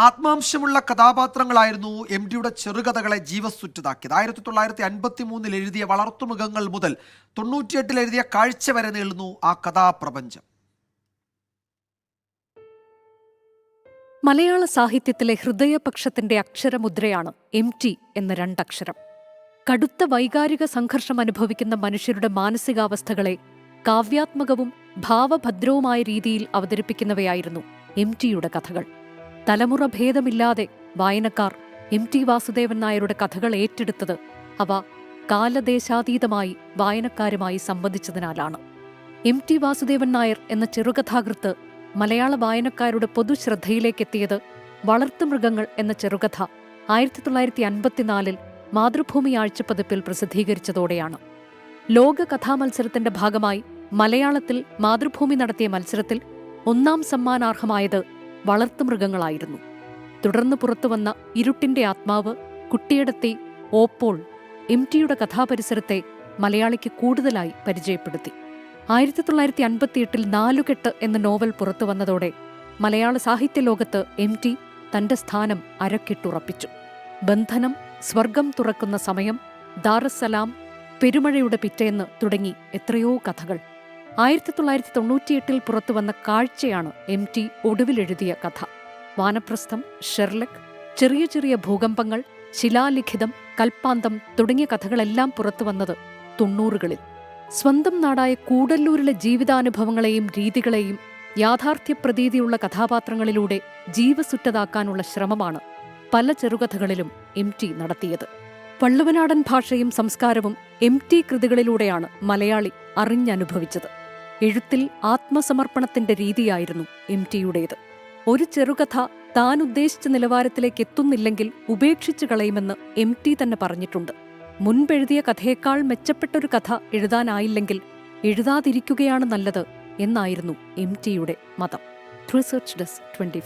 ആത്മാംശമുള്ള കഥാപാത്രങ്ങളായിരുന്നു M ഡിയുടെ ചെറുകഥകളെ ജീവസുറ്റതാക്കിയത്. ആയിരത്തി തൊള്ളായിരത്തി അൻപത്തി മൂന്നിൽ എഴുതിയ വളർത്തുമൃഗങ്ങൾ മുതൽ തൊണ്ണൂറ്റിയെട്ടിൽ എഴുതിയ കാഴ്ച വരെ നീളുന്നു ആ കഥാപ്രപഞ്ചം. മലയാള സാഹിത്യത്തിലെ ഹൃദയപക്ഷത്തിന്റെ അക്ഷരമുദ്രയാണ് എം ടി എന്ന രണ്ടക്ഷരം. കടുത്ത വൈകാരിക സംഘർഷം അനുഭവിക്കുന്ന മനുഷ്യരുടെ മാനസികാവസ്ഥകളെ കാവ്യാത്മകവും ഭാവഭദ്രവുമായ രീതിയിൽ അവതരിപ്പിക്കുന്നവയായിരുന്നു എം ടിയുടെ കഥകൾ. തലമുറ ഭേദമില്ലാതെ വായനക്കാർ എം ടി വാസുദേവൻ നായരുടെ കഥകൾ ഏറ്റെടുത്തത് അവ കാലദേശാതീതമായി വായനക്കാരുമായി സംബന്ധിച്ചതിനാലാണ് എം ടി വാസുദേവൻ നായർ എന്ന ചെറുകഥാകൃത്ത് മലയാള വായനക്കാരുടെ പൊതുശ്രദ്ധയിലേക്കെത്തിയത് വളർത്തുമൃഗങ്ങൾ എന്ന ചെറുകഥ ആയിരത്തി തൊള്ളായിരത്തി അൻപത്തിനാലിൽ മാതൃഭൂമി ആഴ്ചപ്പതിപ്പിൽ പ്രസിദ്ധീകരിച്ചതോടെയാണ്. ലോക കഥാമത്സരത്തിന്റെ ഭാഗമായി മലയാളത്തിൽ മാതൃഭൂമി നടത്തിയ മത്സരത്തിൽ ഒന്നാം സമ്മാനാർഹമായത് വളർത്തുമൃഗങ്ങളായിരുന്നു തുടർന്ന് പുറത്തുവന്ന ഇരുട്ടിന്റെ ആത്മാവ് കുട്ടിയിടത്തെ ഓപ്പോൾ എം ടിയുടെ കഥാപരിസരത്തെ മലയാളിക്ക് കൂടുതലായി പരിചയപ്പെടുത്തി. ആയിരത്തി തൊള്ളായിരത്തി അൻപത്തിയെട്ടിൽ നാലുകെട്ട് എന്ന നോവൽ പുറത്തു വന്നതോടെ മലയാള സാഹിത്യ ലോകത്ത് എം ടി തന്റെ സ്ഥാനം അരക്കിട്ടുറപ്പിച്ചു. ബന്ധനം സ്വർഗം തുറക്കുന്ന സമയം ദാറസ്സലാം പെരുമഴയുടെ പിറ്റേന്ന് തുടങ്ങി എത്രയോ കഥകൾ. ആയിരത്തി തൊള്ളായിരത്തി തൊണ്ണൂറ്റിയെട്ടിൽ പുറത്തുവന്ന കാഴ്ചയാണ് എം ടി ഒടുവിലെഴുതിയ കഥ. വാനപ്രസ്ഥം ഷെർലക് ചെറിയ ചെറിയ ഭൂകമ്പങ്ങൾ ശിലാലിഖിതം കൽപ്പാന്തം തുടങ്ങിയ കഥകളെല്ലാം പുറത്തുവന്നത് തൊണ്ണൂറുകളിൽ. സ്വന്തം നാടായ കൂടല്ലൂരിലെ ജീവിതാനുഭവങ്ങളെയും രീതികളെയും യാഥാർത്ഥ്യപ്രതീതിയുള്ള കഥാപാത്രങ്ങളിലൂടെ ജീവസുറ്റതാക്കാനുള്ള ശ്രമമാണ് പല ചെറുകഥകളിലും എം ടി നടത്തിയത്. പള്ളുവനാടൻ ഭാഷയും സംസ്കാരവും എം ടി കൃതികളിലൂടെയാണ് മലയാളി അറിഞ്ഞനുഭവിച്ചത്. എഴുത്തിൽ ആത്മസമർപ്പണത്തിന്റെ രീതിയായിരുന്നു എം ടിയുടേത്. ഒരു ചെറുകഥ താൻ ഉദ്ദേശിച്ച നിലവാരത്തിലേക്ക് എത്തുന്നില്ലെങ്കിൽ ഉപേക്ഷിച്ചു കളയുമെന്ന് എം ടി തന്നെ പറഞ്ഞിട്ടുണ്ട്. മുൻപെഴുതിയ കഥയേക്കാൾ മെച്ചപ്പെട്ടൊരു കഥ എഴുതാനായില്ലെങ്കിൽ എഴുതാതിരിക്കുകയാണ് നല്ലത് എന്നായിരുന്നു എം ടിയുടെ മതം. Research desk twenty